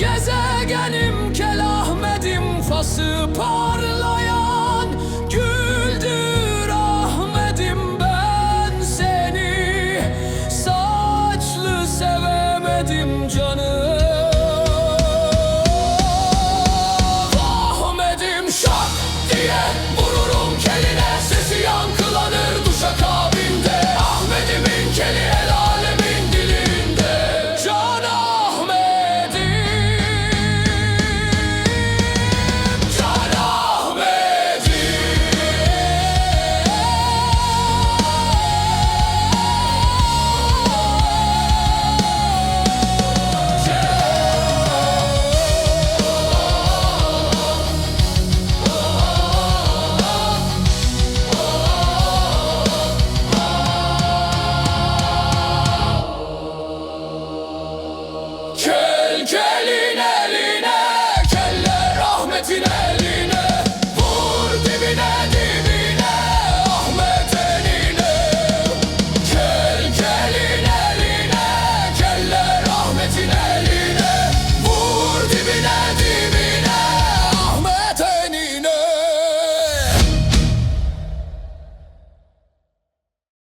Gezegenim kelahmedim fası parlayan Güldür Ahmet'im. Ben seni Saçlı sevemedim canım. Ahmet'im şak diye vururum kelime